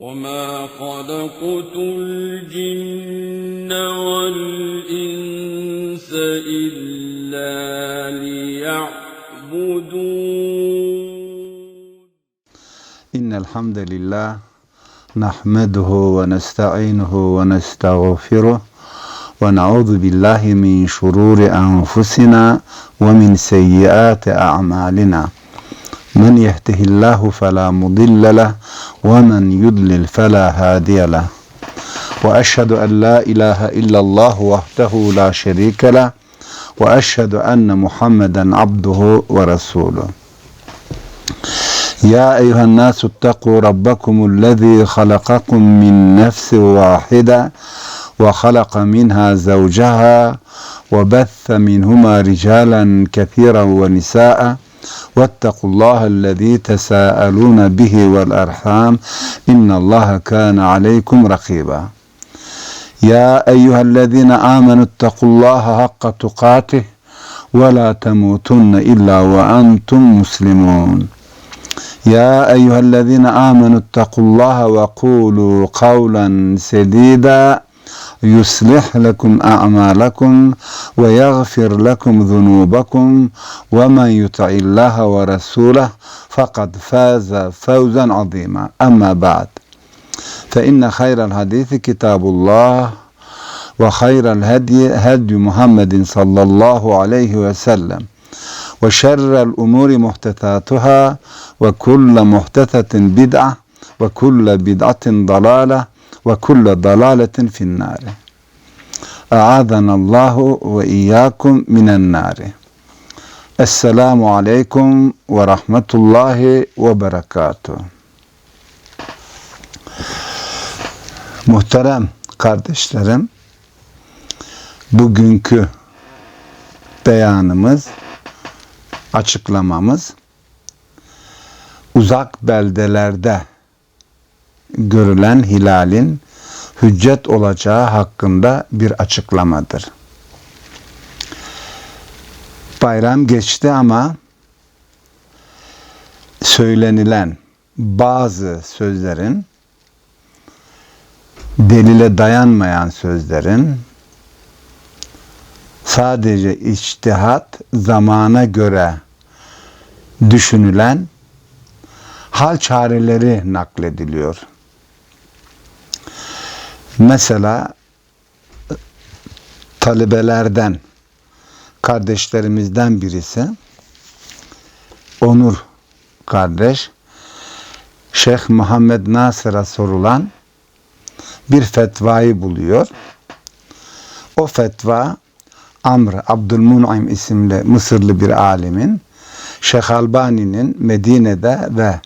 وما خلقت الجن والإنس إلا ليعبدون. إن الحمد لله نحمده ونستعينه ونستغفره ونعوذ بالله من شرور أنفسنا ومن سيئات أعمالنا. من يهده الله فلا مضل له ومن يضلل فلا هادي له. وأشهد أن لا إله إلا الله وحده لا شريك له وأشهد أن محمدا عبده ورسوله. يا أيها الناس اتقوا ربكم الذي خلقكم من نفس واحدة وخلق منها زوجها وبث منهما رجالا كثيرا ونساء. واتقوا الله الذي تساءلون به والأرحام إن الله كان عليكم رقيبا. يا أيها الذين آمنوا اتقوا الله حق تقاته ولا تموتن إلا وأنتم مسلمون. يا أيها الذين آمنوا اتقوا الله وقولوا قولا سديدا يصلح لكم أعمالكم ويغفر لكم ذنوبكم ومن يطع الله ورسوله فقد فاز فوزا عظيما. أما بعد فإن خير الحديث كتاب الله وخير الهدي هدي محمد صلى الله عليه وسلم وشر الأمور محدثاتها وكل محدثة بدعة وكل بدعة ضلالة ve kulle dalaletin finnari. A'adanallahu ve iyyakum minen nari. Esselamu aleykum ve rahmetullahi ve berekatuhu. Muhterem kardeşlerim, bugünkü beyanımız, açıklamamız uzak beldelerde görülen hilalin hüccet olacağı hakkında bir açıklamadır. Bayram geçti ama söylenilen bazı sözlerin delile dayanmayan sözlerin sadece içtihat zamana göre düşünülen hal çareleri naklediliyor. Mesela talebelerden kardeşlerimizden birisi Onur kardeş Şeyh Muhammed Nasır'a sorulan bir fetvayı buluyor. O fetva Amr Abdülmun'im isimli Mısırlı bir alimin Şeyh Albani'nin Medine'de ve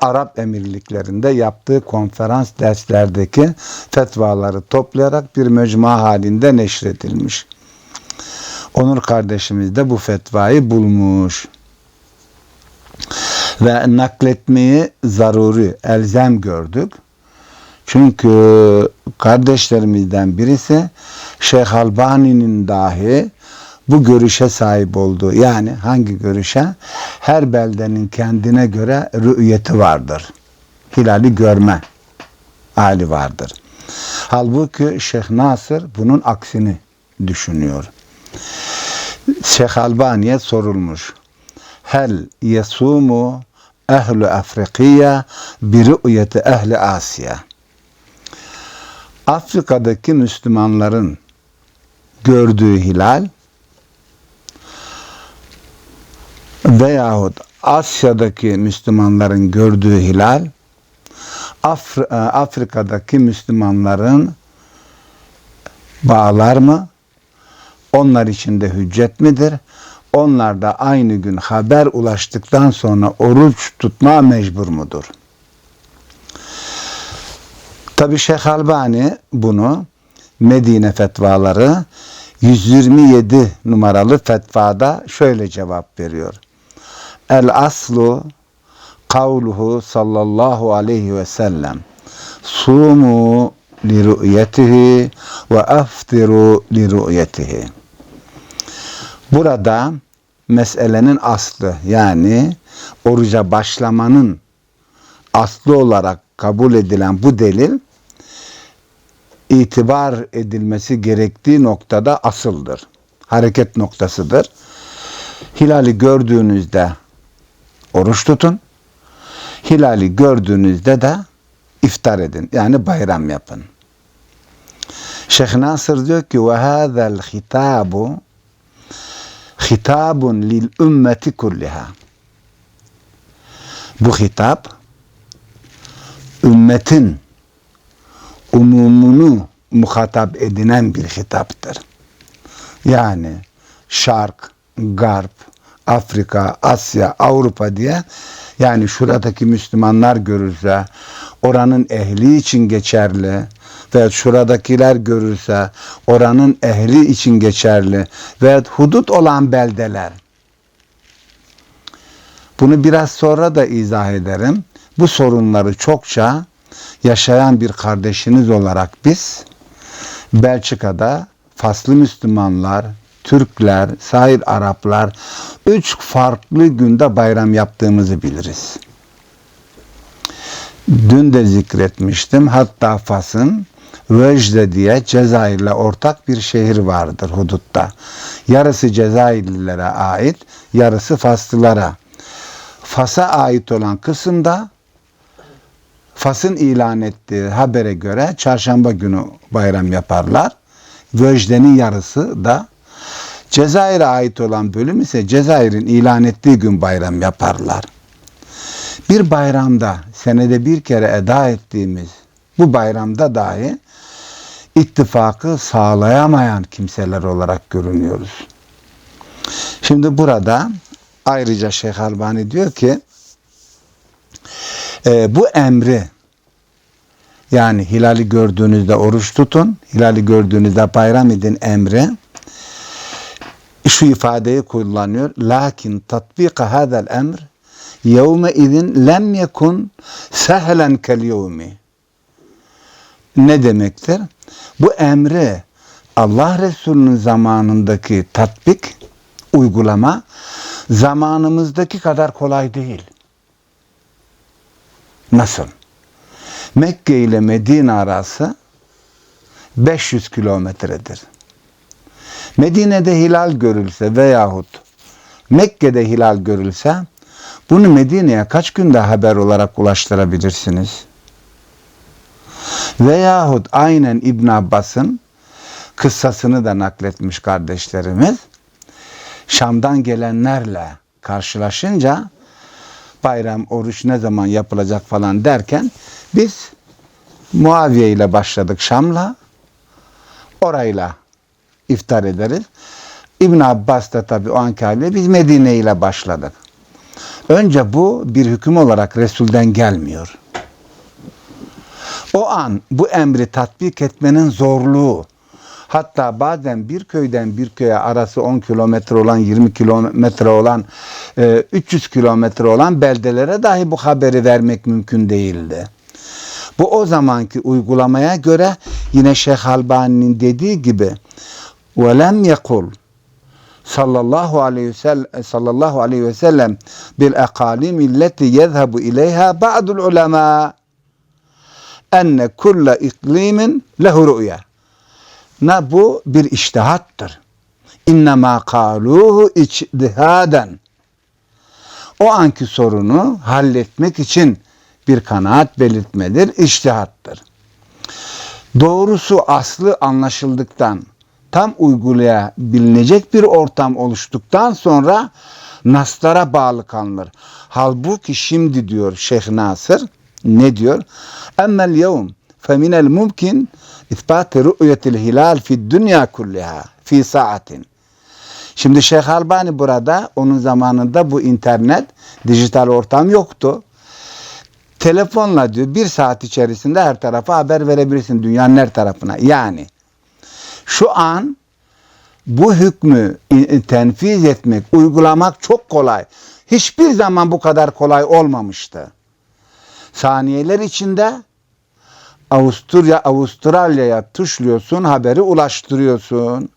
Arap emirliklerinde yaptığı konferans derslerdeki fetvaları toplayarak bir mecmua halinde neşredilmiş. Onur kardeşimiz de bu fetvayı bulmuş. Ve nakletmeyi zaruri, elzem gördük. Çünkü kardeşlerimizden birisi Şeyh Albani'nin dahi bu görüşe sahip olduğu yani hangi görüşe? Her beldenin kendine göre rü'yeti vardır. Hilali görme hali vardır. Halbuki Şeyh Nasır bunun aksini düşünüyor. Şeyh Albani'ye sorulmuş. Hel yesumu ehlu Afrikiye bir rü'yeti ehli Asya. Afrika'daki Müslümanların gördüğü hilal veyahut Asya'daki Müslümanların gördüğü hilal Afri Afrika'daki Müslümanların bağlar mı? Onlar için de hüccet midir? Onlar da aynı gün haber ulaştıktan sonra oruç tutma mecbur mudur? Tabi Şeyh Albani bunu Medine fetvaları 127 numaralı fetvada şöyle cevap veriyor. El aslu kavluhu sallallahu aleyhi ve sellem sumu li ru'yetihi ve aftiru li ru'yetihi. Burada meselenin aslı yani oruca başlamanın aslı olarak kabul edilen bu delil itibar edilmesi gerektiği noktada asıldır. Hareket noktasıdır. Hilali gördüğünüzde oruç tutun. Hilali gördüğünüzde de iftar edin. Yani bayram yapın. Şeyh Nasır diyor ki ve hâzel hitabu hitabun lil ümmeti. Bu hitap ümmetin umumunu muhatap edinen bir hitaptır. Yani Şark, Garp, Afrika, Asya, Avrupa diye yani şuradaki Müslümanlar görürse oranın ehli için geçerli ve şuradakiler görürse oranın ehli için geçerli ve hudut olan beldeler. Bunu biraz sonra da izah ederim. Bu sorunları çokça yaşayan bir kardeşiniz olarak biz Belçika'da Faslı Müslümanlar, Türkler, sahil Araplar üç farklı günde bayram yaptığımızı biliriz. Dün de zikretmiştim. Hatta Fas'ın Vejde diye Cezayir'le ortak bir şehir vardır hudutta. Yarısı Cezayirlilere ait, yarısı Faslılara. Fas'a ait olan kısımda Fas'ın ilan ettiği habere göre çarşamba günü bayram yaparlar. Vejde'nin yarısı da Cezayir'e ait olan bölüm ise Cezayir'in ilan ettiği gün bayram yaparlar. Bir bayramda senede bir kere eda ettiğimiz bu bayramda dahi ittifakı sağlayamayan kimseler olarak görünüyoruz. Şimdi burada ayrıca Şeyh Albani diyor ki e, bu emri yani hilali gördüğünüzde oruç tutun, hilali gördüğünüzde bayram edin emri şu ifadeyi kullanıyor. Lakin tatbika hadal emr yevme izin lem yekun sehlen kel yevmi. Ne demektir? Bu emri Allah Resulü'nün zamanındaki tatbik, uygulama zamanımızdaki kadar kolay değil. Nasıl? Mekke ile Medine arası 500 kilometredir. Medine'de hilal görülse veyahut Mekke'de hilal görülse bunu Medine'ye kaç günde haber olarak ulaştırabilirsiniz? Veyahut aynen İbn Abbas'ın kıssasını da nakletmiş kardeşlerimiz. Şam'dan gelenlerle karşılaşınca bayram, oruç ne zaman yapılacak falan derken biz Muaviye ile başladık Şam'la. Orayla iftar ederiz. İbn Abbas da tabi o anki haliyle biz Medine ile başladık. Önce bu bir hüküm olarak Resul'den gelmiyor. O an bu emri tatbik etmenin zorluğu, hatta bazen bir köyden bir köye arası 10 kilometre olan, 20 kilometre olan, 300 kilometre olan beldelere dahi bu haberi vermek mümkün değildi. Bu o zamanki uygulamaya göre yine Şeyh Albani'nin dediği gibi ve lem yekul sallallahu aleyhi ve sallallahu aleyhi ve sellem bil akalim illeti yezhebu ileyha ba'dul ulema enne kulle iklimin lehu rü'ya. Ne bu? Bir iştihattır. İnnemâ kâluhu içtihaden. O anki sorunu halletmek için bir kanaat belirtmedir, iştihattır. Doğrusu aslı anlaşıldıktan, tam uygulayabilecek bir ortam oluştuktan sonra naslara bağlı kalınır. Halbuki şimdi diyor Şeyh Nasır ne diyor? Emmel yevm feminel mumkin isbat rü'yetil hilal fi dünya kulliha fi saatin. Şimdi Şeyh Albani burada onun zamanında bu internet, dijital ortam yoktu. Telefonla diyor bir saat içerisinde her tarafa haber verebilirsin dünyanın her tarafına. Yani şu an bu hükmü tenfiz etmek, uygulamak çok kolay. Hiçbir zaman bu kadar kolay olmamıştı. Saniyeler içinde Avusturya, Avustralya'ya tuşluyorsun, haberi ulaştırıyorsun.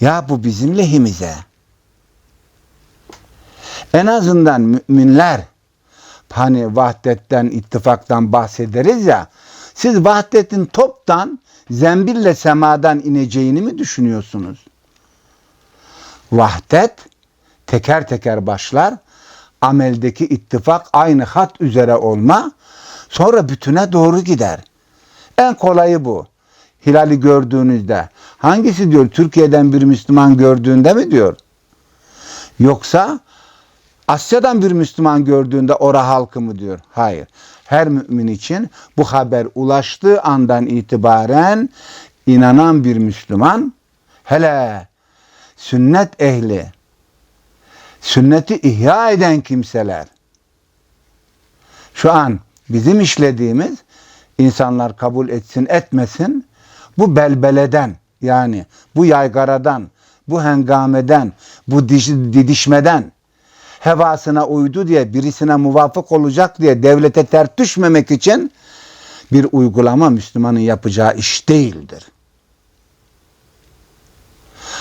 Ya bu bizim lehimize. En azından müminler hani vahdetten, ittifaktan bahsederiz ya. Siz vahdetin toptan zembille semadan ineceğini mi düşünüyorsunuz? Vahdet teker teker başlar. Ameldeki ittifak aynı hat üzere olma. Sonra bütüne doğru gider. En kolayı bu. Hilali gördüğünüzde hangisi diyor Türkiye'den bir Müslüman gördüğünde mi diyor? Yoksa Asya'dan bir Müslüman gördüğünde ora halkı mı diyor? Hayır. Her mümin için bu haber ulaştığı andan itibaren inanan bir Müslüman hele sünnet ehli sünneti ihya eden kimseler. Şu an bizim işlediğimiz insanlar kabul etsin etmesin bu belbeleden yani bu yaygaradan bu hengameden bu didişmeden hevasına uydu diye birisine muvafık olacak diye devlete ters düşmemek için bir uygulama Müslümanın yapacağı iş değildir.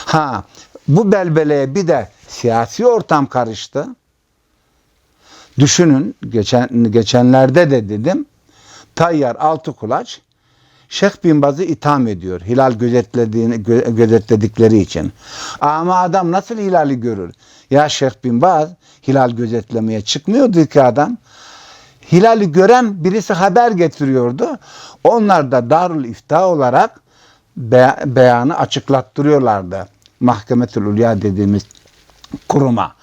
Ha bu belbeleye bir de siyasi ortam karıştı. Düşünün geçen geçenlerde de dedim. Tayyar Altıkulaç Şeyh Bin Baz'ı itham ediyor. Hilal gözetlediğini gö- gözetledikleri için. Ama adam nasıl hilali görür? Ya Şeyh Bin Baz hilal gözetlemeye çıkmıyordu ki adam. Hilali gören birisi haber getiriyordu. Onlar da Darül İfta olarak be- beyanı açıklattırıyorlardı. Mahkemetül Ulya dediğimiz kuruma.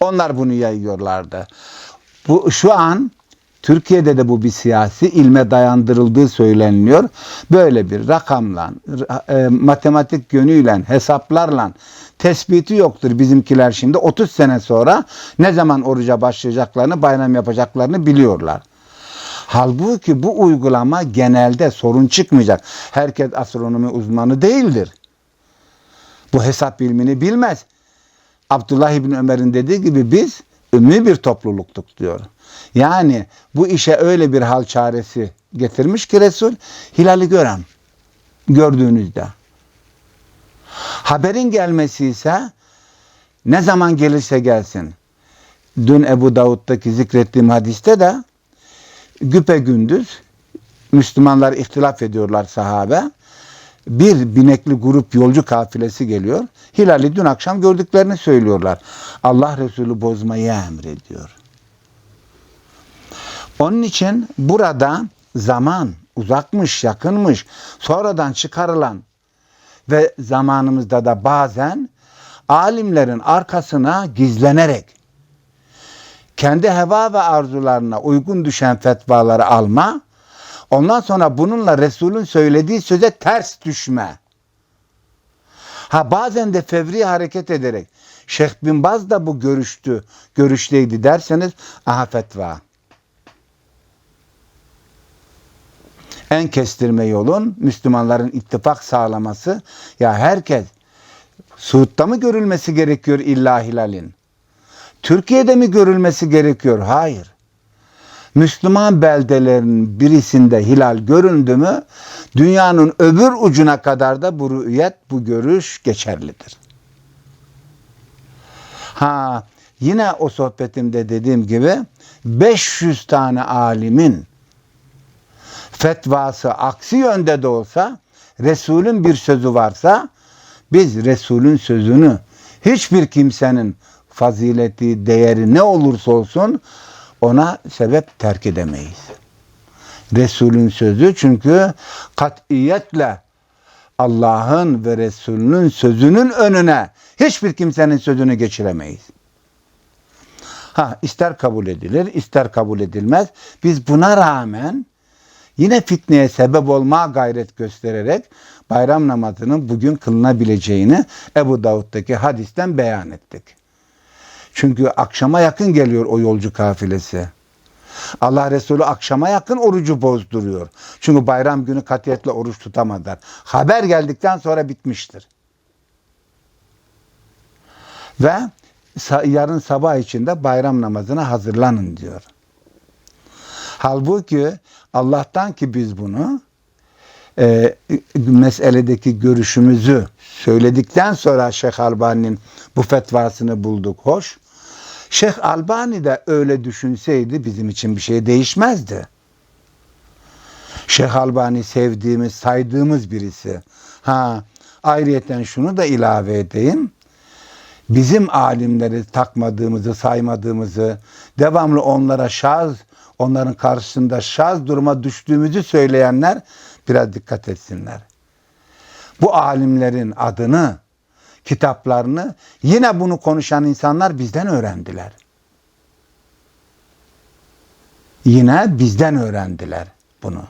Onlar bunu yayıyorlardı. Bu şu an Türkiye'de de bu bir siyasi ilme dayandırıldığı söyleniliyor. Böyle bir rakamla, e, matematik yönüyle, hesaplarla tespiti yoktur bizimkiler şimdi. 30 sene sonra ne zaman oruca başlayacaklarını, bayram yapacaklarını biliyorlar. Halbuki bu uygulama genelde sorun çıkmayacak. Herkes astronomi uzmanı değildir. Bu hesap ilmini bilmez. Abdullah İbni Ömer'in dediği gibi biz ümmi bir topluluktuk diyor. Yani bu işe öyle bir hal çaresi getirmiş ki Resul hilali gören gördüğünüzde. Haberin gelmesi ise ne zaman gelirse gelsin. Dün Ebu Davud'daki zikrettiğim hadiste de güpe gündüz Müslümanlar ihtilaf ediyorlar sahabe. Bir binekli grup yolcu kafilesi geliyor. Hilali dün akşam gördüklerini söylüyorlar. Allah Resulü bozmayı emrediyor. Onun için burada zaman uzakmış, yakınmış, sonradan çıkarılan ve zamanımızda da bazen alimlerin arkasına gizlenerek kendi heva ve arzularına uygun düşen fetvaları alma, ondan sonra bununla Resul'ün söylediği söze ters düşme. Ha bazen de fevri hareket ederek Şeyh Bin Baz da bu görüştü, görüşteydi derseniz aha fetva. En kestirme yolun Müslümanların ittifak sağlaması. Ya herkes Suud'da mı görülmesi gerekiyor illa hilalin? Türkiye'de mi görülmesi gerekiyor? Hayır. Müslüman beldelerinin birisinde hilal göründü mü dünyanın öbür ucuna kadar da bu rüyet, bu görüş geçerlidir. Ha yine o sohbetimde dediğim gibi 500 tane alimin fetvası aksi yönde de olsa Resul'ün bir sözü varsa biz Resul'ün sözünü hiçbir kimsenin fazileti, değeri ne olursa olsun ona sebep terk edemeyiz. Resul'ün sözü çünkü katiyetle Allah'ın ve Resul'ünün sözünün önüne hiçbir kimsenin sözünü geçiremeyiz. Ha ister kabul edilir, ister kabul edilmez. Biz buna rağmen yine fitneye sebep olmaya gayret göstererek bayram namazının bugün kılınabileceğini Ebu Davud'daki hadisten beyan ettik. Çünkü akşama yakın geliyor o yolcu kafilesi. Allah Resulü akşama yakın orucu bozduruyor. Çünkü bayram günü katiyetle oruç tutamadılar. Haber geldikten sonra bitmiştir. Ve yarın sabah içinde bayram namazına hazırlanın diyor. Halbuki Allah'tan ki biz bunu e, meseledeki görüşümüzü söyledikten sonra Şeyh Albani'nin bu fetvasını bulduk. Hoş. Şeyh Albani de öyle düşünseydi bizim için bir şey değişmezdi. Şeyh Albani sevdiğimiz, saydığımız birisi. Ha, ayrıyeten şunu da ilave edeyim. Bizim alimleri takmadığımızı, saymadığımızı, devamlı onlara şaz, onların karşısında şaz duruma düştüğümüzü söyleyenler biraz dikkat etsinler. Bu alimlerin adını, kitaplarını yine bunu konuşan insanlar bizden öğrendiler. Yine bizden öğrendiler bunu.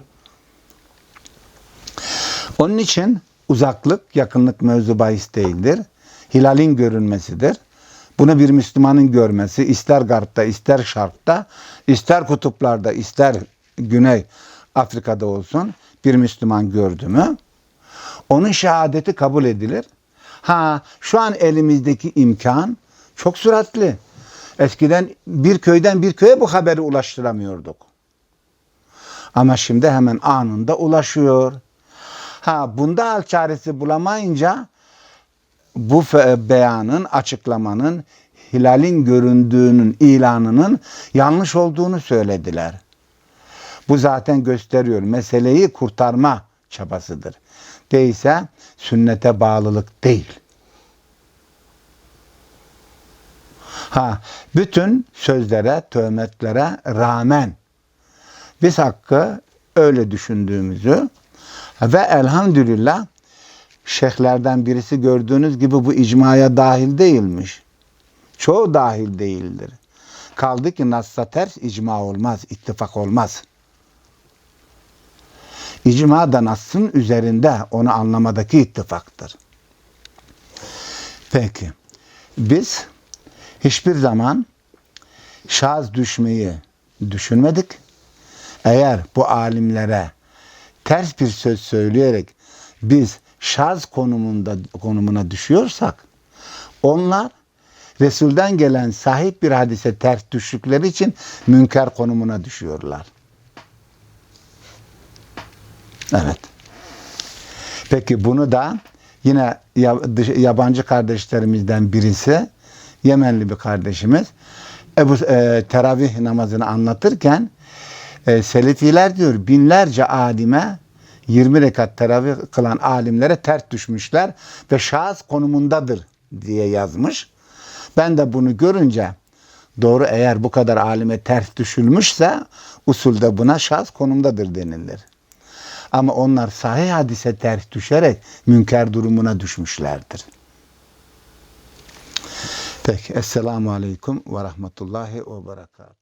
Onun için uzaklık, yakınlık mevzu bahis değildir. Hilalin görünmesidir. Bunu bir Müslümanın görmesi ister garpta, ister şarkta, ister kutuplarda, ister Güney Afrika'da olsun bir Müslüman gördü mü onun şehadeti kabul edilir. Ha şu an elimizdeki imkan çok süratli. Eskiden bir köyden bir köye bu haberi ulaştıramıyorduk. Ama şimdi hemen anında ulaşıyor. Ha bunda hal çaresi bulamayınca bu fe- beyanın, açıklamanın, hilalin göründüğünün ilanının yanlış olduğunu söylediler. Bu zaten gösteriyor. Meseleyi kurtarma çabasıdır. Değilse sünnete bağlılık değil. Ha, bütün sözlere, töhmetlere rağmen biz hakkı öyle düşündüğümüzü ve elhamdülillah şeyhlerden birisi gördüğünüz gibi bu icmaya dahil değilmiş. Çoğu dahil değildir. Kaldı ki Nas'a ters icma olmaz, ittifak olmaz. İcma da Nas'ın üzerinde onu anlamadaki ittifaktır. Peki. Biz hiçbir zaman şaz düşmeyi düşünmedik. Eğer bu alimlere ters bir söz söyleyerek biz şaz konumunda konumuna düşüyorsak onlar Resul'den gelen sahip bir hadise ters düştükleri için münker konumuna düşüyorlar. Evet. Peki bunu da yine yabancı kardeşlerimizden birisi Yemenli bir kardeşimiz Ebu e, teravih namazını anlatırken e, Selefiler diyor binlerce alime 20 rekat teravih kılan alimlere ters düşmüşler ve şahıs konumundadır diye yazmış. Ben de bunu görünce doğru eğer bu kadar alime ters düşülmüşse usulde buna şahıs konumdadır denilir. Ama onlar sahih hadise ters düşerek münker durumuna düşmüşlerdir. Peki. Esselamu Aleyküm ve Rahmetullahi ve Berekatuhu.